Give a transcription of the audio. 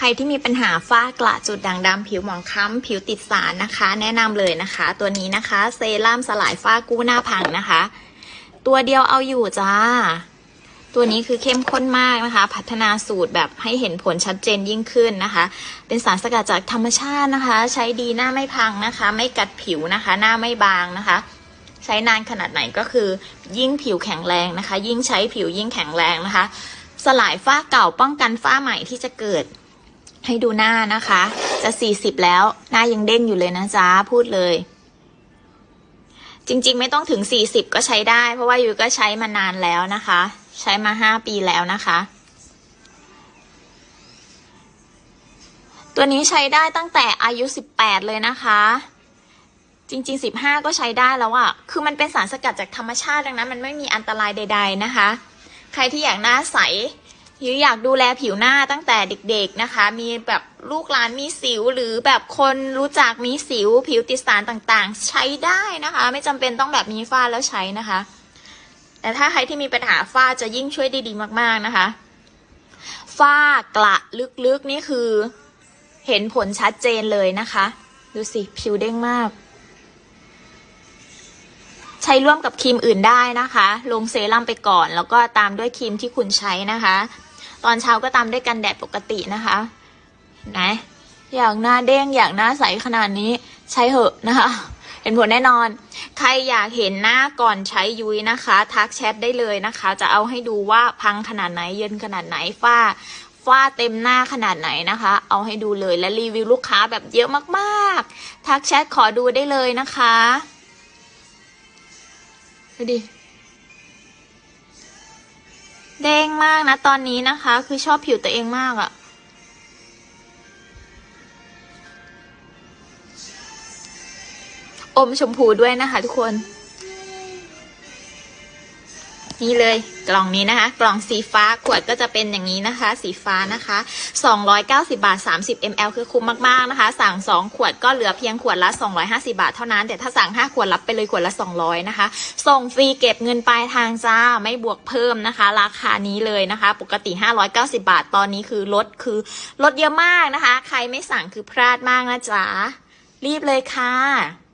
ใครที่มีปัญหาฝ้ากระจุดด่างดำผิวหมองคล้ำผิวติดสารนะคะ แนะนำเลยนะคะ ตัวนี้นะคะเซรั่มสลายฝ้ากู้หน้าพังนะคะ ตัวเดียวเอาอยู่จ้า ตัวนี้คือเข้มข้นมากนะคะ พัฒนาสูตรแบบให้เห็นผลชัดเจนยิ่งขึ้นนะคะ เป็นสารสกัดจากธรรมชาตินะคะ ใช้ดีหน้าไม่พังนะคะ ไม่กัดผิวนะคะ หน้าไม่บางนะคะ ใช้นานขนาดไหนก็คือ ยิ่งผิวแข็งแรงนะคะ ยิ่งใช้ผิวยิ่งแข็งแรงนะคะ สลายฝ้าเก่าป้องกันฝ้าใหม่ที่จะเกิด ให้ดูหน้านะคะ จะสี่สิบแล้ว หน้ายังเด้งอยู่เลยนะจ๊ะพูดเลย จริงๆ ไม่ต้องถึงสี่สิบก็ใช้ได้ เพราะว่ายูก็ใช้มานานแล้วนะคะ ใช้มาห้าปีแล้วนะคะ ตัวนี้ใช้ได้ตั้งแต่อายุสิบแปดเลยนะคะจริงๆสิบห้าก็ใช้ได้แล้วอะคือมันเป็นสารสกัดจากธรรมชาติดังนั้น มันไม่มีอันตรายใด ๆ นะคะ ใครที่อยากหน้าใส หรือยากดูแลผิวหน้าตั้งแต่เด็กๆนะคะ มีแบบลูกหลานมีสิวหรือแบบคนรู้จักมีสิว ผิวติดสารต่างๆ ใช้ได้นะคะ ไม่จำเป็นต้องแบบมีฝ้าแล้วใช้นะคะ แต่ถ้าใครที่มีปัญหาฝ้าจะยิ่งช่วยได้ดีมากๆนะคะ ฝ้ากระลึกๆนี่คือ เห็นผลชัดเจนเลยนะคะ ดูสิผิวเด้งมาก ใช้ร่วมกับครีมอื่นได้นะคะ ลงเซรั่มไปก่อน แล้วก็ตามด้วยครีมที่คุณใช้นะคะ ตอนเช้าก็ตามด้วยกันแดดปกตินะคะนไหนอยากหน้าเด้งอยากหน้าใสขนาดนี้ใช้เหอะนะคะ เห็นผลแน่นอน ใครอยากเห็นหน้าก่อนใช้ยุ้ยนะคะ ทักแชทได้เลยนะคะ จะเอาให้ดูว่าพังขนาดไหนเย็นขนาดไหนฝ้าฝ้าเต็มหน้าขนาดไหนนะคะ เอาให้ดูเลยและรีวิวลูกค้าแบบเยอะมากๆ ทักแชทขอดูได้เลยนะคะดูดิ เด้งมากนะตอนนี้นะคะ คือชอบผิวตัวเองมากอะอมชมพูด้วยนะคะทุกคน นี่เลยกล่องนี้นะคะ กล่องสีฟ้าขวดก็จะเป็นอย่างนี้นะคะ สีฟ้านะคะ 290 บาท 30 ml คือคุ้มมากๆนะคะ สั่ง 2 ขวดก็เหลือเพียงขวดละ 250 บาทเท่านั้น แต่ถ้าสั่ง 5 ขวดรับไปเลยขวดละ 200 นะคะ ส่งฟรีเก็บเงินปลายทางจ้า ไม่บวกเพิ่มนะคะ ราคานี้เลยนะคะ ปกติ 590 บาท ตอนนี้คือลดคือลดเยอะมากนะคะ ใครไม่สั่งคือพลาดมากนะจ๊ะรีบเลยค่ะ